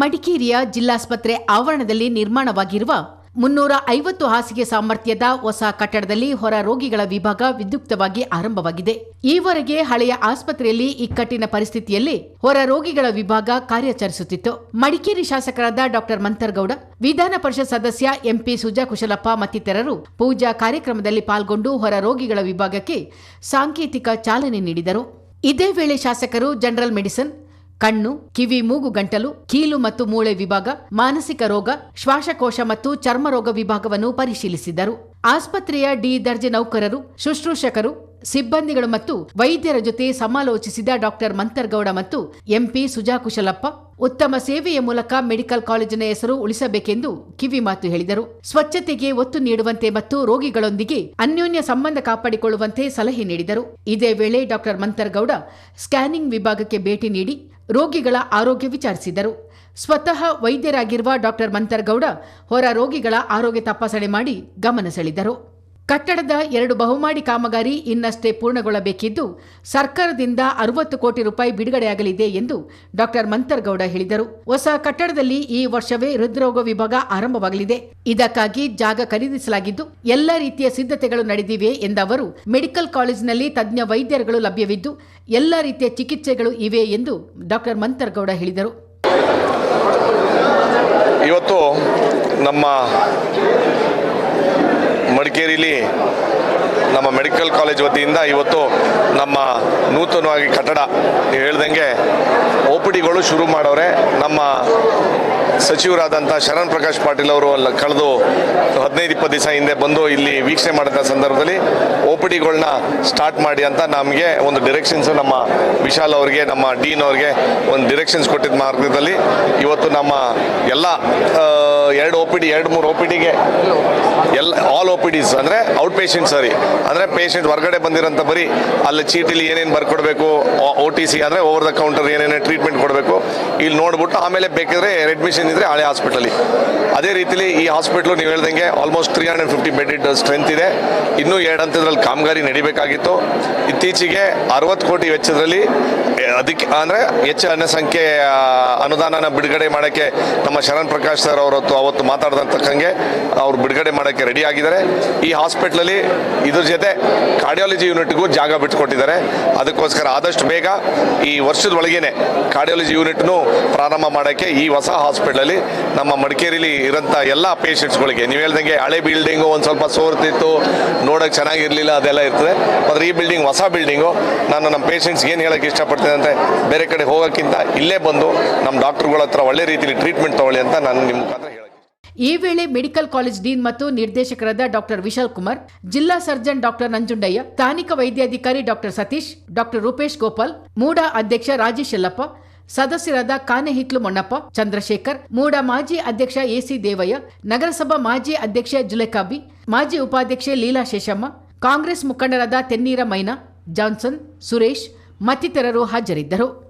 ಮಡಿಕೇರಿಯ ಜಿಲ್ಲಾಸ್ಪತ್ರೆ ಆವರಣದಲ್ಲಿ ನಿರ್ಮಾಣವಾಗಿರುವ ಮುನ್ನೂರ ಐವತ್ತು ಹಾಸಿಗೆ ಸಾಮರ್ಥ್ಯದ ಹೊಸ ಕಟ್ಟಡದಲ್ಲಿ ಹೊರ ರೋಗಿಗಳ ವಿಭಾಗ ವಿದ್ಯುಕ್ತವಾಗಿ ಆರಂಭವಾಗಿದೆ. ಈವರೆಗೆ ಹಳೆಯ ಆಸ್ಪತ್ರೆಯಲ್ಲಿ ಇಕ್ಕಟ್ಟಿನ ಪರಿಸ್ಥಿತಿಯಲ್ಲಿ ಹೊರ ರೋಗಿಗಳ ವಿಭಾಗ ಕಾರ್ಯಾಚರಿಸುತ್ತಿತ್ತು. ಮಡಿಕೇರಿ ಶಾಸಕರಾದ ಡಾಕ್ಟರ್ ಮಂತರ್ಗೌಡ ವಿಧಾನ ಪರಿಷತ್ ಸದಸ್ಯ ಎಂಪಿ ಸುಜಾ ಕುಶಲಪ್ಪ ಮತ್ತಿತರರು ಪೂಜಾ ಕಾರ್ಯಕ್ರಮದಲ್ಲಿ ಪಾಲ್ಗೊಂಡು ಹೊರ ರೋಗಿಗಳ ವಿಭಾಗಕ್ಕೆ ಸಾಂಕೇತಿಕ ಚಾಲನೆ ನೀಡಿದರು. ಇದೇ ವೇಳೆ ಶಾಸಕರು ಜನರಲ್ ಮೆಡಿಸಿನ್ ಕಣ್ಣು, ಕಿವಿ, ಮೂಗು ಗಂಟಲು, ಕೀಲು ಮತ್ತು ಮೂಳೆ ವಿಭಾಗ, ಮಾನಸಿಕ ರೋಗ, ಶ್ವಾಸಕೋಶ ಮತ್ತು ಚರ್ಮರೋಗ ವಿಭಾಗವನ್ನು ಪರಿಶೀಲಿಸಿದರು. ಆಸ್ಪತ್ರೆಯ ಡಿ ದರ್ಜೆ ನೌಕರರು, ಶುಶ್ರೂಷಕರು ಸಿಬ್ಬಂದಿಗಳು ಮತ್ತು ವೈದ್ಯರ ಜೊತೆ ಸಮಾಲೋಚಿಸಿದ ಡಾಕ್ಟರ್ ಮಂತರ್ಗೌಡ ಮತ್ತು ಎಂಪಿ ಸುಜಾ ಕುಶಲಪ್ಪ ಉತ್ತಮ ಸೇವೆಯ ಮೂಲಕ ಮೆಡಿಕಲ್ ಕಾಲೇಜಿನ ಹೆಸರು ಉಳಿಸಬೇಕೆಂದು ಕಿವಿಮಾತು ಹೇಳಿದರು. ಸ್ವಚ್ಛತೆಗೆ ಒತ್ತು ನೀಡುವಂತೆ ಮತ್ತು ರೋಗಿಗಳೊಂದಿಗೆ ಅನ್ಯೋನ್ಯ ಸಂಬಂಧ ಕಾಪಾಡಿಕೊಳ್ಳುವಂತೆ ಸಲಹೆ ನೀಡಿದರು. ಇದೇ ವೇಳೆ ಡಾಕ್ಟರ್ ಮಂತರ್ಗೌಡ ಸ್ಕ್ಯಾನಿಂಗ್ ವಿಭಾಗಕ್ಕೆ ಭೇಟಿ ನೀಡಿ ರೋಗಿಗಳ ಆರೋಗ್ಯ ವಿಚಾರಿಸಿದರು. ಸ್ವತಃ ವೈದ್ಯರಾಗಿರುವ ಡಾಕ್ಟರ್ ಮಂತರ್ಗೌಡ ಹೊರ ರೋಗಿಗಳ ಆರೋಗ್ಯ ತಪಾಸಣೆ ಮಾಡಿ ಗಮನ ಸೆಳೆದರು. ಕಟ್ಟಡದ ಎರಡು ಬಹುಮಾಡಿ ಕಾಮಗಾರಿ ಇನ್ನಷ್ಟೇ ಪೂರ್ಣಗೊಳ್ಳಬೇಕಿದ್ದು, ಸರ್ಕಾರದಿಂದ ಅರವತ್ತು ಕೋಟಿ ರೂಪಾಯಿ ಬಿಡುಗಡೆಯಾಗಲಿದೆ ಎಂದು ಡಾಕ್ಟರ್ ಮಂತರ್ಗೌಡ ಹೇಳಿದರು. ಹೊಸ ಕಟ್ಟಡದಲ್ಲಿ ಈ ವರ್ಷವೇ ಹೃದ್ರೋಗ ವಿಭಾಗ ಆರಂಭವಾಗಲಿದೆ. ಇದಕ್ಕಾಗಿ ಜಾಗ ಖರೀದಿಸಲಾಗಿದ್ದು, ಎಲ್ಲ ರೀತಿಯ ಸಿದ್ಧತೆಗಳು ನಡೆದಿವೆ ಎಂದ ಅವರು, ಮೆಡಿಕಲ್ ಕಾಲೇಜಿನಲ್ಲಿ ತಜ್ಞ ವೈದ್ಯರುಗಳು ಲಭ್ಯವಿದ್ದು, ಎಲ್ಲ ರೀತಿಯ ಚಿಕಿತ್ಸೆಗಳು ಇವೆ ಎಂದು ಡಾಕ್ಟರ್ ಮಂತರ್ಗೌಡ ಹೇಳಿದರು. ಇವತ್ತು ನಮ್ಮ ಮಡಿಕೇರಿಲಿ ನಮ್ಮ ಮೆಡಿಕಲ್ ಕಾಲೇಜ್ ವತಿಯಿಂದ ಇವತ್ತು ನಮ್ಮ ನೂತನವಾಗಿ ಕಟ್ಟಡ ನೀವು ಹೇಳ್ದಂಗೆ ಓ ಶುರು ಮಾಡೋರೆ ನಮ್ಮ ಸಚಿವರಾದಂಥ ಶರಣ್ ಪ್ರಕಾಶ್ ಪಾಟೀಲ್ ಅವರು ಅಲ್ಲಿ, ಕಳೆದು ಹದಿನೈದು ಇಪ್ಪತ್ತು ದಿವಸ ಹಿಂದೆ ಬಂದು ಇಲ್ಲಿ ವೀಕ್ಷಣೆ ಮಾಡಿದ ಸಂದರ್ಭದಲ್ಲಿ ಒ ಪಿ ಡಿಗಳನ್ನ ಸ್ಟಾರ್ಟ್ ಮಾಡಿ ಅಂತ ನಮಗೆ ಒಂದು ಡಿರೆಕ್ಷನ್ಸ್ ನಮ್ಮ ವಿಶಾಲ್ ಅವರಿಗೆ, ನಮ್ಮ ಡೀನ್ ಅವ್ರಿಗೆ ಒಂದು ಡಿರೆಕ್ಷನ್ಸ್ ಕೊಟ್ಟಿದ್ದ ಮಾರ್ಗದಲ್ಲಿ ಇವತ್ತು ನಮ್ಮ ಎಲ್ಲ ಎರಡು ಒ ಪಿ ಡಿ, ಎರಡು ಮೂರು ಒ ಪಿ ಡಿಗೆ ಎಲ್ಲ ಆಲ್ ಒ ಪಿ ಡಿಸ್, ಅಂದರೆ ಔಟ್ ಪೇಷಂಟ್ ಸರಿ. ಅಂದರೆ ಪೇಷಂಟ್ ಹೊರಗಡೆ ಬಂದಿರೋಂಥ ಬರೀ ಅಲ್ಲಿ ಚೀಟಿಲಿ ಏನೇನು ಬರ್ಕೊಡ್ಬೇಕು ಒ ಟಿ ಸಿ ಅಂದರೆ ಓವರ್ ದ ಕೌಂಟರ್ ಏನೇನು ಟ್ರೀಟ್ಮೆಂಟ್ ಕೊಡಬೇಕು, ಇಲ್ಲಿ ನೋಡ್ಬಿಟ್ಟು ಆಮೇಲೆ ಬೇಕಿದ್ರೆ ಅಡ್ಮಿಷನ್ ಇದ್ದರೆ ಹಳೆ ಹಾಸ್ಪಿಟಲಿ ಅದೇ ರೀತಿಲಿ ಈ ಹಾಸ್ಪಿಟ್ಲು ನೀವು ಹೇಳ್ದಂಗೆ almost three hundred fifty bed strength ಇದೆ. ಇನ್ನೂ ಎರಡು ಹಂತದಲ್ಲಿ ಕಾಮಗಾರಿ ನಡಿಬೇಕಾಗಿತ್ತು. ಇತ್ತೀಚೆಗೆ ಅರವತ್ತು ಕೋಟಿ ವೆಚ್ಚದಲ್ಲಿ ಅದಕ್ಕೆ, ಅಂದರೆ ಹೆಚ್ಚು ಜನಸಂಖ್ಯೆ ಅನುದಾನನ ಬಿಡುಗಡೆ ಮಾಡೋಕ್ಕೆ ನಮ್ಮ ಶರಣ್ ಪ್ರಕಾಶ್ ಸರ್ ಅವರತ್ತು ಅವತ್ತು ಮಾತಾಡಿದಂತಕ್ಕಂಗೆ ಅವ್ರು ಬಿಡುಗಡೆ ಮಾಡೋಕ್ಕೆ ರೆಡಿ ಆಗಿದ್ದಾರೆ. ಈ ಹಾಸ್ಪಿಟ್ಲಲ್ಲಿ ಇದ್ರ ಜೊತೆ ಕಾರ್ಡಿಯಾಲಜಿ ಯೂನಿಟ್ಗೂ ಜಾಗ ಬಿಟ್ಕೊಟ್ಟಿದ್ದಾರೆ. ಅದಕ್ಕೋಸ್ಕರ ಆದಷ್ಟು ಬೇಗ ಈ ವರ್ಷದ ಒಳಗೇನೆ ಕಾರ್ಡಿಯಾಲಜಿ ಯೂನಿಟ್ನು ಪ್ರಾರಂಭ ಮಾಡೋಕ್ಕೆ ಈ ಹೊಸ ಹಾಸ್ಪಿಟ್ಲಲ್ಲಿ ನಮ್ಮ ಮಡಿಕೇರಿಲಿ ಇರೋಂಥ ಎಲ್ಲ ಪೇಷಂಟ್ಸ್ಗಳಿಗೆ ನೀವು ಹೇಳ್ದಂಗೆ ಹಳೆ ಬಿಲ್ಡಿಂಗು ಒಂದು ಸ್ವಲ್ಪ ಸೋರ್ತಿತ್ತು, ನೋಡೋಕೆ ಚೆನ್ನಾಗಿರಲಿಲ್ಲ, ಅದೆಲ್ಲ ಇರ್ತದೆ. ಆದರೆ ಈ ಬಿಲ್ಡಿಂಗ್ ಹೊಸ ಬಿಲ್ಡಿಂಗು ನಾನು ನಮ್ಮ ಪೇಷಂಟ್ಸ್ಗೆ ಏನು ಹೇಳೋಕ್ಕೆ ಇಷ್ಟಪಡ್ತೇನೆ ಅಂದರೆ ಬೇರೆ ಕಡೆ ಹೋಗೋಕ್ಕಿಂತ ಇಲ್ಲೇ ಬಂದು ನಮ್ಮ ಡಾಕ್ಟ್ರುಗಳ ಹತ್ರ ಒಳ್ಳೆ ರೀತಿಯಲ್ಲಿ ಟ್ರೀಟ್ಮೆಂಟ್ ತಗೊಳ್ಳಿ ಅಂತ ನಾನು ನಿಮ್ಮ ಮುಖಾಂತರ ಹೇಳಿ ಈ ವೇಳೆ ಮೆಡಿಕಲ್ ಕಾಲೇಜ್ ಡೀನ್ ಮತ್ತು ನಿರ್ದೇಶಕರಾದ ಡಾಕ್ಟರ್ ವಿಶಾಲ್ ಕುಮಾರ್, ಜಿಲ್ಲಾ ಸರ್ಜನ್ ಡಾಕ್ಟರ್ ನಂಜುಂಡಯ್ಯ, ಸ್ಥಾನಿಕ ವೈದ್ಯಾಧಿಕಾರಿ ಡಾಕ್ಟರ್ ಸತೀಶ್, ಡಾಕ್ಟರ್ ರೂಪೇಶ್ ಗೋಪಾಲ್, ಮೂಡಾ ಅಧ್ಯಕ್ಷ ರಾಜೇಶ್ ಯಲ್ಲಪ್ಪ ಸದಸ್ಯರಾದ ಕಾನೆಹಿತ್ಲು ಮೊಣ್ಣಪ್ಪ, ಚಂದ್ರಶೇಖರ್, ಮೂಡ ಮಾಜಿ ಅಧ್ಯಕ್ಷ ಎಸಿ ದೇವಯ್ಯ, ನಗರಸಭಾ ಮಾಜಿ ಅಧ್ಯಕ್ಷ ಜುಲೆಕಾಬಿ ಮಾಜಿ ಉಪಾಧ್ಯಕ್ಷೆ ಲೀಲಾ ಶೇಷಮ್ಮ, ಕಾಂಗ್ರೆಸ್ ಮುಖಂಡರಾದ ತೆನ್ನೀರ ಮೈನಾ, ಜಾನ್ಸನ್, ಸುರೇಶ್ ಮತ್ತಿತರರು ಹಾಜರಿದ್ದರು.